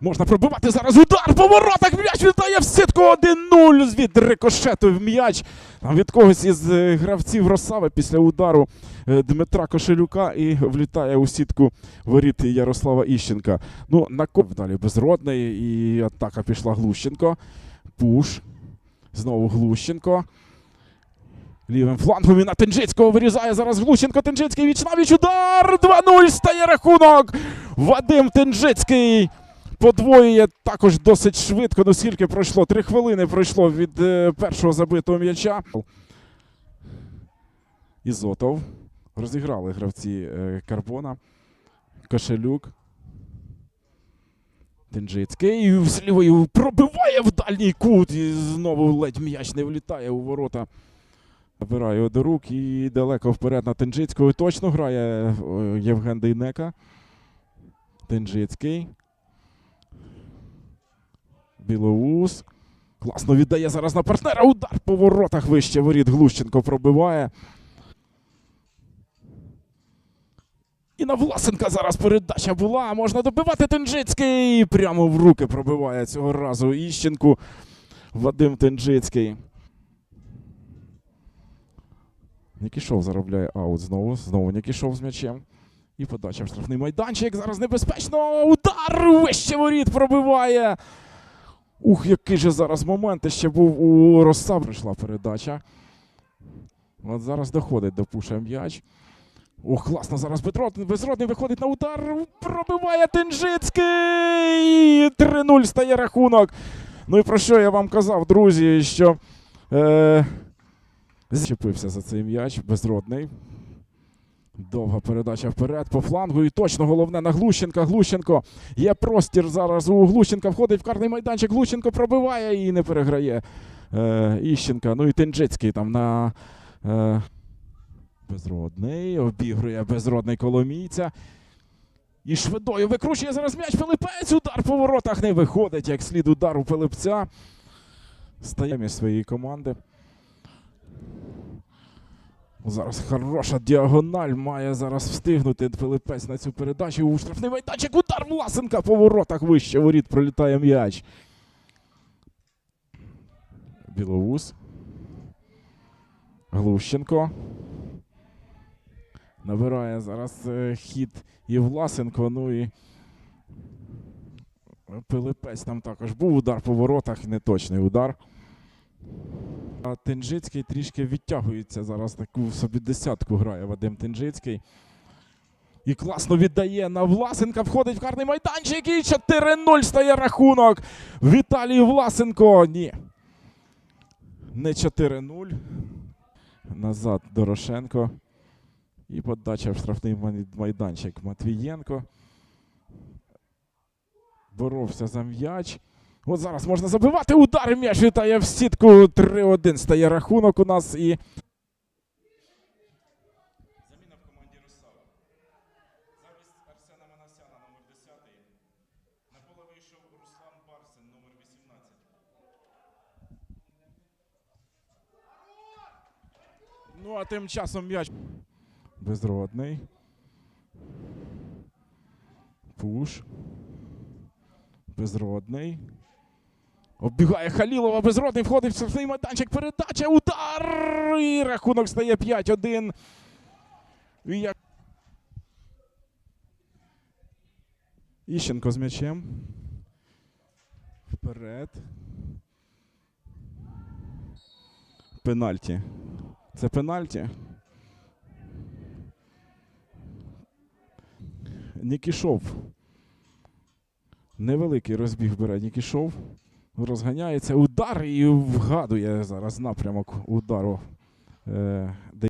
Можна пробивати зараз удар по воротах. М'яч вітає в сітку 1-0 від рикошету в м'яч. Там від когось із е, гравців Росави після удару е, Дмитра Кошелюка і влітає у сітку воріт Ярослава Іщенка. Ну, на коп далі безродний, і атака пішла Глущенко. Пуш. Знову Глущенко. Лівим флангом і на Тенджицького вирізає зараз Глущенко. Тенджицький віч навіч удар. 2-0 стає рахунок. Вадим Тенджицький подвоює також досить швидко. Ну скільки пройшло? Три хвилини пройшло від е, першого забитого м'яча. Ізотов. Розіграли гравці е, Карбона. Кошелюк. Тенджицький з лівою пробиває в дальній кут. І знову ледь м'яч не влітає у ворота. Набирає його до рук і далеко вперед на Тенджицького. Точно грає е, Євген Дейнека. Тенджицький. Білоус. Класно віддає зараз на партнера. Удар по воротах вище воріт. Глущенко пробиває. І на Власенка зараз передача була. Можна добивати Тенджицький. Прямо в руки пробиває цього разу Іщенку. Вадим Тенджицький. Нікішов заробляє аут знову. Знову Нікішов з м'ячем. І подача в штрафний майданчик. Зараз небезпечно. Удар вище воріт пробиває. Ух, який же зараз момент ще був у Роса. Прийшла передача. От зараз доходить до пуша м'яч. Ох, класно, зараз Безродний, Безродний виходить на удар. Пробиває Тенжицький. 3-0 стає рахунок. Ну і про що я вам казав, друзі, що е, зчепився за цей м'яч. Безродний. Довга передача вперед по флангу. І точно головне на Глущенка. Глущенко. Є простір зараз у Глущенка. Входить в карний майданчик. Глущенко пробиває і не переграє е, Іщенка. Ну і Тенджицький там на. Е, безродний. Обігрує безродний коломійця. І швидою викручує зараз м'яч Пилипець. Удар по воротах не виходить, як слід удар у Пилипця. Стає між своєї команди. Зараз хороша діагональ має зараз встигнути Пилипець на цю передачу. У штрафний майданчик удар Власенка по воротах вище воріт пролітає м'яч. Білоус. Глущенко. Набирає зараз е, хід і Власенко. Ну і Пилипець там також був удар по воротах, неточний удар. А Тенжицький трішки відтягується зараз таку собі десятку грає Вадим Тенжицький. І класно віддає на Власенка. Входить в карний майданчик. І 4-0 стає рахунок. Віталій Власенко. Ні. Не 4-0. Назад Дорошенко. І подача в штрафний майданчик Матвієнко. Боровся за м'яч. От зараз можна забивати удар. М'яч вітає в сітку. 3-1 стає рахунок у нас. І Заміна в команді Росава. Замість Арсена Манасяна, номер 10. На поле вийшов Руслан Барсин, номер 18. Ну, а тим часом м'яч. Безродний. Пуш. Безродний. Оббігає Халілова. Безродний входить в штрафний майданчик. Передача. Удар! І рахунок стає 5-1. Як... Іщенко з м'ячем. Вперед. Пенальті. Це пенальті. Нікішов. Невеликий розбіг бере Нікішов. Розганяється удар і вгадує зараз напрямок удару. Е,